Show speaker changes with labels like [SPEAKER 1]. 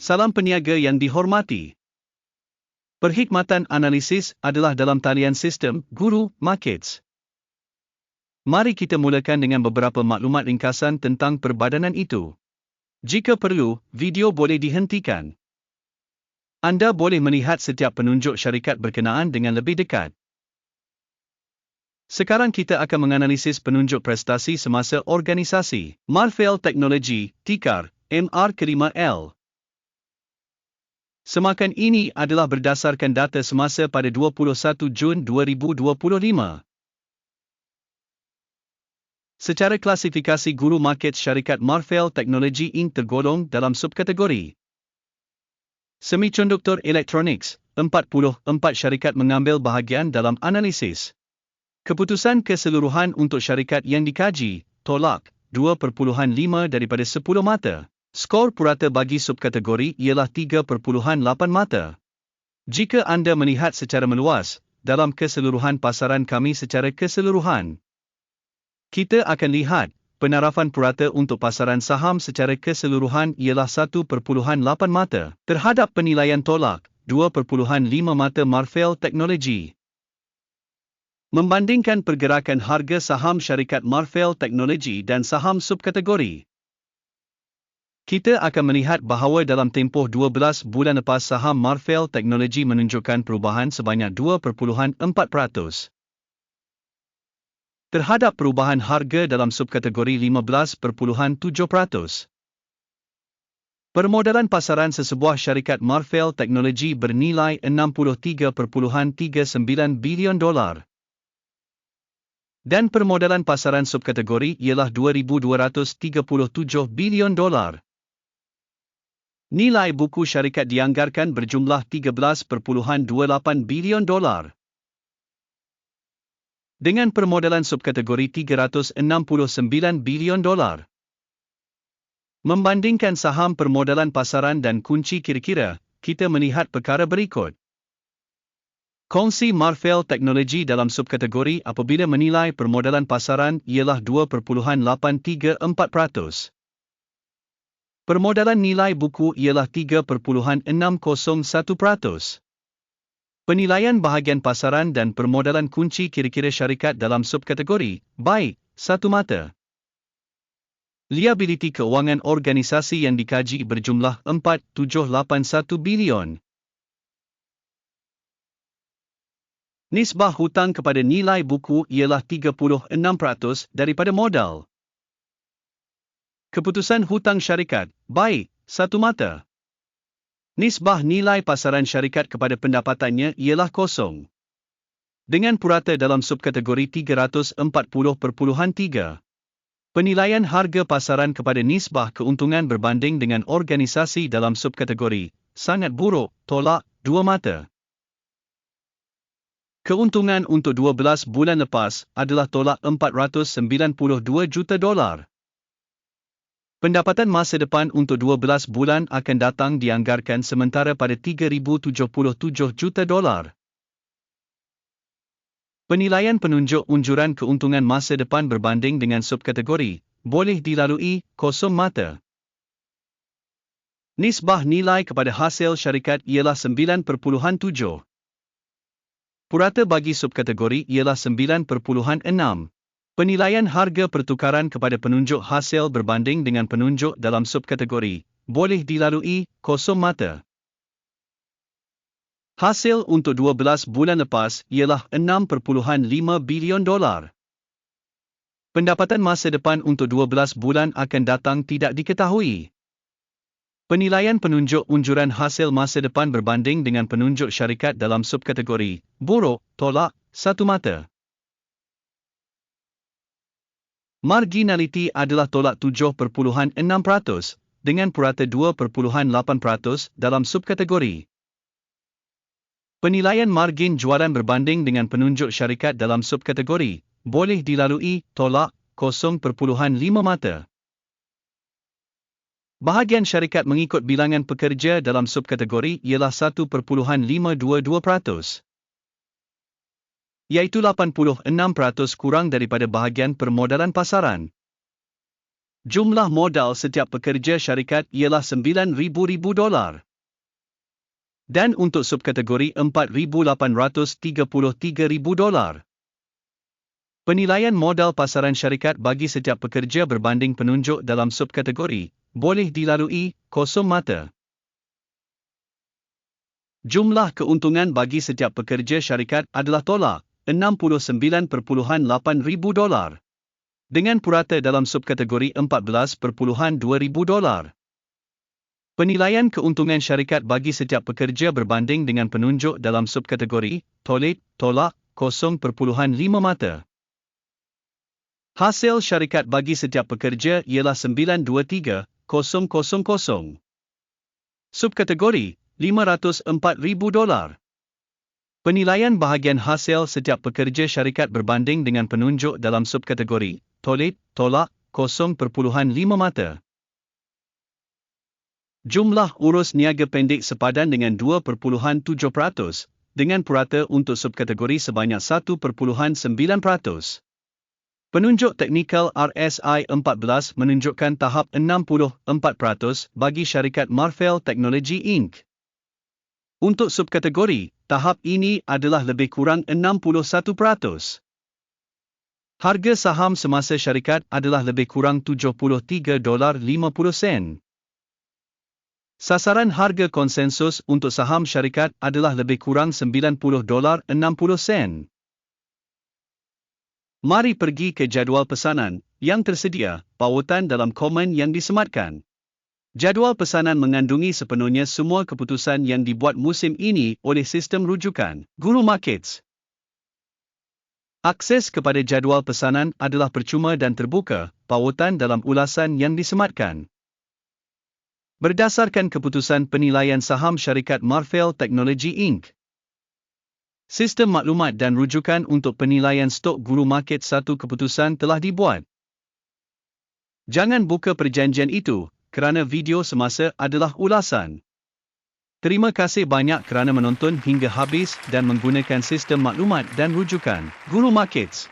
[SPEAKER 1] Salam peniaga yang dihormati. Perkhidmatan analisis adalah dalam talian sistem Guru Markets. Mari kita mulakan dengan beberapa maklumat ringkasan tentang perbadanan itu. Jika perlu, video boleh dihentikan. Anda boleh melihat setiap penunjuk syarikat berkenaan dengan lebih dekat. Sekarang kita akan menganalisis penunjuk prestasi semasa organisasi Marvell Technology, tikar MR kelima L. Semakan ini adalah berdasarkan data semasa pada 21 Jun 2025. Secara klasifikasi guru market syarikat Marvell Technology Inc. tergolong dalam subkategori Semiconduktor Electronics, 44 syarikat mengambil bahagian dalam analisis. Keputusan keseluruhan untuk syarikat yang dikaji, tolak, 2.5 daripada 10 mata. Skor purata bagi subkategori ialah 3.8 mata. Jika anda melihat secara meluas, dalam keseluruhan pasaran kami secara keseluruhan, kita akan lihat, penarafan purata untuk pasaran saham secara keseluruhan ialah 1.8 mata terhadap penilaian tolak 2.5 mata Marvell Technology. Membandingkan pergerakan harga saham syarikat Marvell Technology dan saham subkategori, kita akan melihat bahawa dalam tempoh 12 bulan lepas saham Marvell Technology menunjukkan perubahan sebanyak 2.4%. Terhadap perubahan harga dalam subkategori 15.7%. Permodalan pasaran sesebuah syarikat Marvell Technology bernilai 63.39 bilion dolar. Dan permodalan pasaran subkategori ialah 2,237 bilion dolar. Nilai buku syarikat dianggarkan berjumlah 13.28 bilion dolar. Dengan permodalan subkategori 369 bilion dolar. Membandingkan saham permodalan pasaran dan kunci kira-kira, kita melihat perkara berikut. Kongsi Marvell Technology dalam subkategori apabila menilai permodalan pasaran ialah 2.834%. Permodalan nilai buku ialah 3.601%. Penilaian bahagian pasaran dan permodalan kunci kira-kira syarikat dalam subkategori, baik, satu mata. Liability keuangan organisasi yang dikaji berjumlah 4781 bilion. Nisbah hutang kepada nilai buku ialah 36% daripada modal. Keputusan hutang syarikat, baik, satu mata. Nisbah nilai pasaran syarikat kepada pendapatannya ialah kosong. Dengan purata dalam subkategori 340.3. Penilaian harga pasaran kepada nisbah keuntungan berbanding dengan organisasi dalam subkategori, sangat buruk, tolak, dua mata. Keuntungan untuk 12 bulan lepas adalah tolak 492 juta dolar. Pendapatan masa depan untuk 12 bulan akan datang dianggarkan sementara pada 3,077 juta dolar. Penilaian penunjuk unjuran keuntungan masa depan berbanding dengan subkategori boleh dilalui kosong mata. Nisbah nilai kepada hasil syarikat ialah 9.7. Purata bagi subkategori ialah 9.6. Penilaian harga pertukaran kepada penunjuk hasil berbanding dengan penunjuk dalam subkategori boleh dilalui kosong mata. Hasil untuk 12 bulan lepas ialah 6.5 bilion dolar. Pendapatan masa depan untuk 12 bulan akan datang tidak diketahui. Penilaian penunjuk unjuran hasil masa depan berbanding dengan penunjuk syarikat dalam subkategori buruk, tolak, satu mata. Marginality adalah tolak 7.6% dengan purata 2.8% dalam subkategori. Penilaian margin jualan berbanding dengan penunjuk syarikat dalam subkategori boleh dilalui tolak 0.5 mata. Bahagian syarikat mengikut bilangan pekerja dalam subkategori ialah 1.522% iaitu 86% kurang daripada bahagian permodalan pasaran. Jumlah modal setiap pekerja syarikat ialah RM9,000 dolar. Dan untuk subkategori RM4,833,000 dolar. Penilaian modal pasaran syarikat bagi setiap pekerja berbanding penunjuk dalam subkategori boleh dilalui kosong mata. Jumlah keuntungan bagi setiap pekerja syarikat adalah tolak 69.8 ribu dolar. Dengan purata dalam subkategori 14.2 ribu dolar. Penilaian keuntungan syarikat bagi setiap pekerja berbanding dengan penunjuk dalam subkategori tolit tolak 0.5 mata. Hasil syarikat bagi setiap pekerja ialah 923,000. Subkategori RM504,000 dolar. Penilaian bahagian hasil setiap pekerja syarikat berbanding dengan penunjuk dalam subkategori tolit, tolak, 0.5 mata. Jumlah urus niaga pendek sepadan dengan 2.7% dengan purata untuk subkategori sebanyak 1.9%. Penunjuk teknikal RSI 14 menunjukkan tahap 64% bagi syarikat Marvell Technology Inc. Untuk subkategori, tahap ini adalah lebih kurang 61%. Harga saham semasa syarikat adalah lebih kurang 73 dolar 50 sen. Sasaran harga konsensus untuk saham syarikat adalah lebih kurang 90 dolar 60 sen. Mari pergi ke jadual pesanan yang tersedia, pautan dalam komen yang disematkan. Jadual pesanan mengandungi sepenuhnya semua keputusan yang dibuat musim ini oleh sistem rujukan Guru Markets. Akses kepada jadual pesanan adalah percuma dan terbuka, pautan dalam ulasan yang disematkan. Berdasarkan keputusan penilaian saham syarikat Marvell Technology Inc. Sistem maklumat dan rujukan untuk penilaian stok Guru Market satu keputusan telah dibuat. Jangan buka perjanjian itu, kerana video semasa adalah ulasan. Terima kasih banyak kerana menonton hingga habis dan menggunakan sistem maklumat dan rujukan Guru Markets.